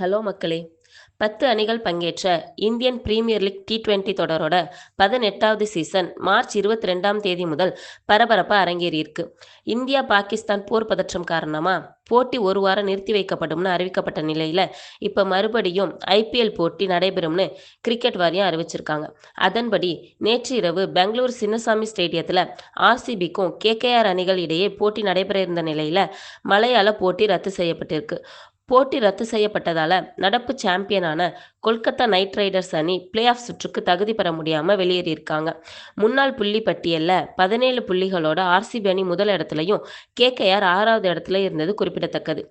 Hello மக்களே. பத்து அணிகள் பங்கேற்ற Indian Premier League T twenty தொடரோட பதினெட்டாவது சீசன் மார்ச் இருபத்தி ரெண்டாம் தேதி முதல் பரபரப்பாக அரங்கேறியிருக்கு. இந்தியா பாகிஸ்தான் போர் பதற்றம் காரணமாக போட்டி ஒரு வாரம் நிறுத்தி வைக்கப்படும்னு அறிவிக்கப்பட்ட நிலையில் இப்போ மறுபடியும் ஐபிஎல் போட்டி நடைபெறும்னு கிரிக்கெட் வாரியம் அறிவிச்சிருக்காங்க. அதன்படி நேற்று இரவு பெங்களூர் சின்னசாமி ஸ்டேடியத்தில் ஆர்சிபிக்கும் கேகேஆர் அணிகள் இடையே போட்டி நடைபெற இருந்த நிலையில் மலையாள போட்டி ரத்து செய்யப்பட்டிருக்கு. போட்டி ரத்து செய்யப்பட்டதால நடப்பு சாம்பியனான கொல்கத்தா நைட் ரைடர்ஸ் அணி பிளே ஆஃப் சுற்றுக்கு தகுதி பெற முடியாமல் வெளியேறியிருக்காங்க. முன்னாள் புள்ளி பட்டியலில் பதினேழு புள்ளிகளோட ஆர்சிபி அணி முதல் இடத்துலையும் கேகேஆர் ஆறாவது இடத்துல இருந்தது குறிப்பிடத்தக்கது.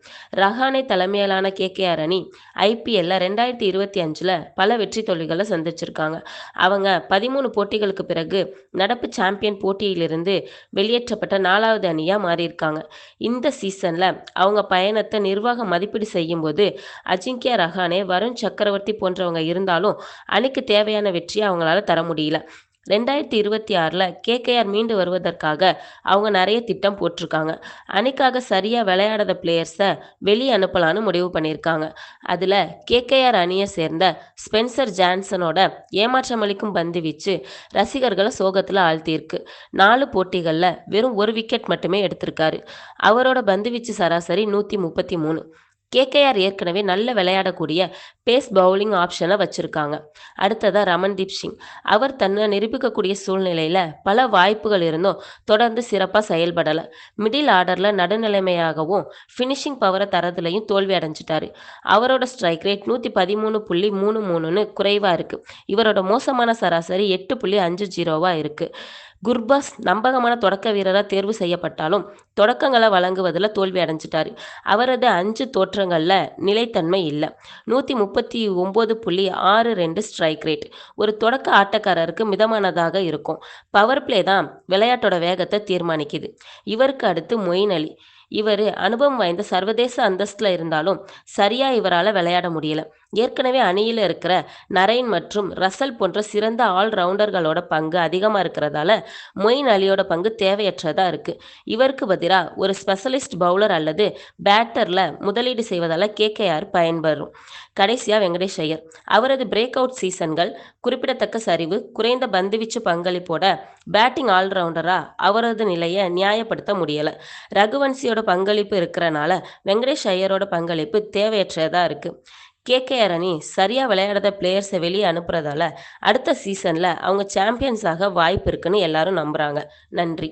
ரஹானே தலைமையிலான கேகேஆர் அணி ஐபிஎல்ல ரெண்டாயிரத்தி இருபத்தி அஞ்சில் பல வெற்றி தோல்விகளை சந்திச்சிருக்காங்க. அவங்க பதிமூணு போட்டிகளுக்கு பிறகு நடப்பு சாம்பியன் போட்டியிலிருந்து வெளியேற்றப்பட்ட நாலாவது அணியாக மாறியிருக்காங்க. இந்த சீசனில் அவங்க பயணத்தை நிர்வாக மதிப்பீடு செய்யும்போது அஜிங்கியா ரஹானே வருண் சக்கரவர்த்தி போன்றவங்க இருந்தாலும் அணிக்கு தேவையான வெற்றியை அவங்களால தர முடியல. ரெண்டாயிரத்தி இருபத்தி ஆறில் கேகேஆர் மீண்டு வருவதற்காக அவங்க நிறைய திட்டம் போட்டிருக்காங்க. அணிக்காக சரியாக விளையாடாத பிளேயர்ஸை வெளியே அனுப்பலான்னு முடிவு பண்ணியிருக்காங்க. அதில் கேகேஆர் அணியை சேர்ந்த ஸ்பென்சர் ஜான்சனோட ஏமாற்றமளிக்கும் பந்து வீச்சு ரசிகர்களை சோகத்தில் ஆழ்த்தியிருக்கு. நாலு போட்டிகளில் வெறும் ஒரு விக்கெட் மட்டுமே எடுத்திருக்காரு. அவரோட பந்து வீச்சு சராசரி நூற்றி முப்பத்தி மூணு. கேகேஆர் ஏற்கனவே நல்ல விளையாடக்கூடிய பேஸ் பவுலிங் ஆப்ஷனை வச்சுருக்காங்க. அடுத்ததாக ரமன்தீப் சிங். அவர் தன்னை நிரூபிக்கக்கூடிய சூழ்நிலையில் பல வாய்ப்புகள் இருந்தும் தொடர்ந்து சிறப்பாக செயல்படலை. மிடில் ஆர்டரில் நடுநிலைமையாகவும் ஃபினிஷிங் பவரை தரதுலையும் தோல்வி அடைஞ்சிட்டாரு. அவரோட ஸ்ட்ரைக் ரேட் நூற்றி பதிமூணு புள்ளி மூணு மூணுன்னு குறைவாக இருக்குது இவரோட மோசமான சராசரி எட்டு புள்ளி அஞ்சு ஜீரோவாக இருக்குது குர்பாஸ் நம்பகமான தொடக்க வீரராக தேர்வு செய்யப்பட்டாலும் தொடக்கங்களை வழங்குவதில் தோல்வி அடைஞ்சிட்டார். அவரது அஞ்சு தோற்றங்களில் நிலைத்தன்மை இல்லை. நூற்றி முப்பத்தி ஒம்பது புள்ளி ஆறு ரெண்டு ஸ்ட்ரைக் ரேட். ஒரு தொடக்க ஆட்டக்காரருக்கு மிதமானதாக இருக்கும். பவர் பிளே தான் விளையாட்டோட வேகத்தை தீர்மானிக்குது. இவருக்கு அடுத்து மொயின் அலி. இவர் அனுபவம் வாய்ந்த சர்வதேச அந்தஸ்தில் இருந்தாலும் சரியாக இவரால் விளையாட முடியல. ஏற்கனவே அணியில் இருக்கிற நரைன் மற்றும் ரசல் போன்ற சிறந்த ஆல்ரவுண்டர்களோட பங்கு அதிகமாக இருக்கிறதால மொயின் அலியோட பங்கு தேவையற்றதாக இருக்குது இவருக்கு பதிலாக ஒரு ஸ்பெஷலிஸ்ட் பவுலர் அல்லது பேட்டரில் முதலீடு செய்வதால் கேகேஆர் பயன்பெறும். கடைசியாக வெங்கடேஷ் ஐயர். அவரது பிரேக் அவுட் சீசன்கள் குறிப்பிடத்தக்க சரிவு குறைந்த பந்துவீச்சு பங்களிப்போட பேட்டிங் ஆல்ரவுண்டராக அவரது நிலையை நியாயப்படுத்த முடியலை. ரகுவன்சியோட பங்களிப்பு இருக்கிறனால வெங்கடேஷ் ஐயரோட பங்களிப்பு தேவையற்றதாக இருக்குது கேகேஆர் அணி சரியாக விளையாடாத பிளேயர்ஸை வெளியே அனுப்புறதால அடுத்த சீசனில் அவங்க சாம்பியன்ஸாக வாய்ப்பு இருக்குன்னு எல்லாரும் நம்புகிறாங்க நன்றி.